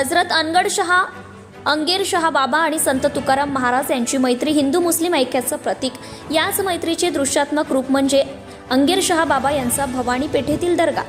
हजरत अनगड शहा अंगेर शहा बाबा आणि संत तुकाराम महाराज यांची मैत्री हिंदू मुस्लिम ऐक्याचं प्रतीक. याच मैत्रीचे दृश्यात्मक रूप म्हणजे अंगेर शहा बाबा यांचा भवानी पेठेतील दर्गा.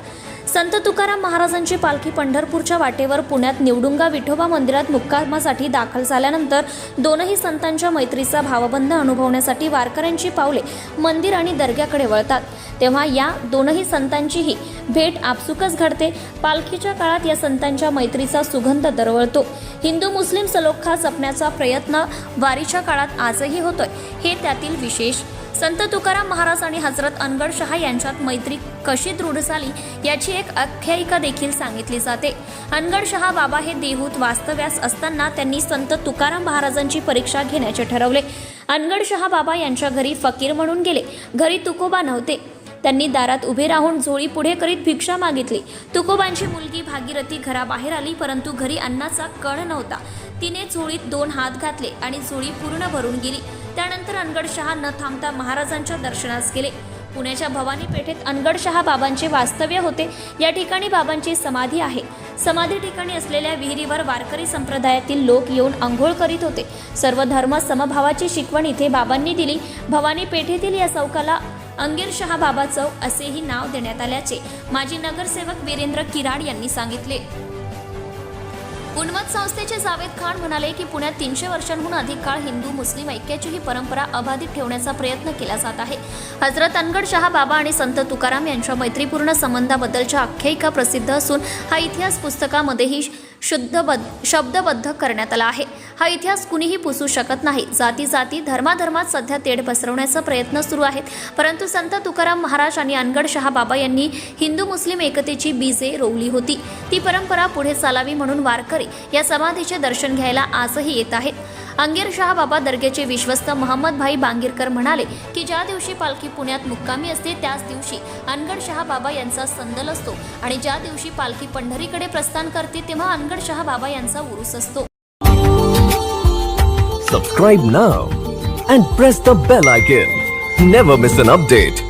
संत तुकाराम महाराजांची पालखी पंढरपूरच्या वाटेवर पुण्यात निवडुंगा विठोबा मंदिरात मुक्कामासाठी दाखल झाल्यानंतर दोनही संतांच्या मैत्रीचा भावबंध अनुभवण्यासाठी वारकऱ्यांची पावले मंदिर आणि दर्ग्याकडे वळतात. तेव्हा या दोनही संतांचीही भेट आपसुकच घडते. पालखीच्या काळात या संतांच्या मैत्रीचा सुगंध दरवळतो. हिंदू मुस्लिम सलोखा जपण्याचा प्रयत्न वारीच्या काळात आजही होतोय. हे त्यातील विशेष संत तुकाराम महाराज आणि हजरत अनगड शहा यांच्यात मैत्री कशी दृढ झाली याची एक आख्यायिका देखील सांगितली जाते. अनगड शहा बाबा हे देहूत वास्तव्यास असताना त्यांनी संत तुकाराम महाराजांची परीक्षा घेण्याचे ठरवले. अनगड शहा बाबा यांच्या घरी फकीर म्हणून गेले. घरी तुकोबा नव्हते. त्यांनी दारात उभे राहून झोळी पुढे करीत भिक्षा मागितली. तुकोबांची मुलगी भागीरथी घराबाहेर आली परंतु घरी अन्नाचा कण नव्हता. तिने झोळीत दोन हात घातले आणि झोळी पूर्ण भरून गेली. त्यानंतर अनगड शहा न थांबता महाराजांच्या दर्शनास गेले. पुण्याच्या भवानी पेठेत अनगडशहा बाबांचे वास्तव्य होते. या ठिकाणी बाबांची समाधी आहे. समाधी ठिकाणी असलेल्या विहिरीवर वारकरी संप्रदायातील लोक येऊन आंघोळ करीत होते. सर्व धर्म समभावाची शिकवण इथे बाबांनी दिली. भवानी पेठेतील या चौकाला अंगेर शहा बाबा चौक असेही नाव देण्यात आल्याचे माजी नगरसेवक वीरेंद्र किराड यांनी सांगितले. गुणवत संस्थेचे जावेद खान म्हणाले की पुण्यात तीनशे वर्षांहून अधिक काळ हिंदू मुस्लिम ऐक्याची ही परंपरा अबाधित ठेवण्याचा प्रयत्न केला जात आहे. हजरत अनगड शहा बाबा आणि संत तुकाराम यांच्या मैत्रीपूर्ण संबंधाबद्दलच्या आख्यायिका प्रसिद्ध असून हा इतिहास पुस्तकामध्येही शुद्धबद्ध शब्दबद्ध करण्यात आला आहे. हा इतिहास कुणीही पुसू शकत नाही. जाती जाती धर्माधर्मात सध्या तेढ पसरवण्याचा प्रयत्न सुरू आहेत. परंतु संत तुकाराम महाराज आणि अनगड शहा बाबा यांनी हिंदू मुस्लिम एकतेची बीजे रोवली होती. ती परंपरा पुढे चालावी म्हणून वारकरी या समाधीचे दर्शन घ्यायला आजही येत आहेत. अंगीर शहा बाबा दर्ग्याचे विश्वस्त मोहम्मद भाई बांगीरकर म्हणाले की ज्या दिवशी पालखी पुण्यात मुक्कामी असते त्याच दिवशी अनगड शहा बाबा यांचा संदल असतो. आणि ज्या दिवशी पालखी पंढरीकडे प्रस्थान करते तेव्हा अनगड शहा बाबा यांचा उरुस असतो. Subscribe now and press the bell icon never miss an update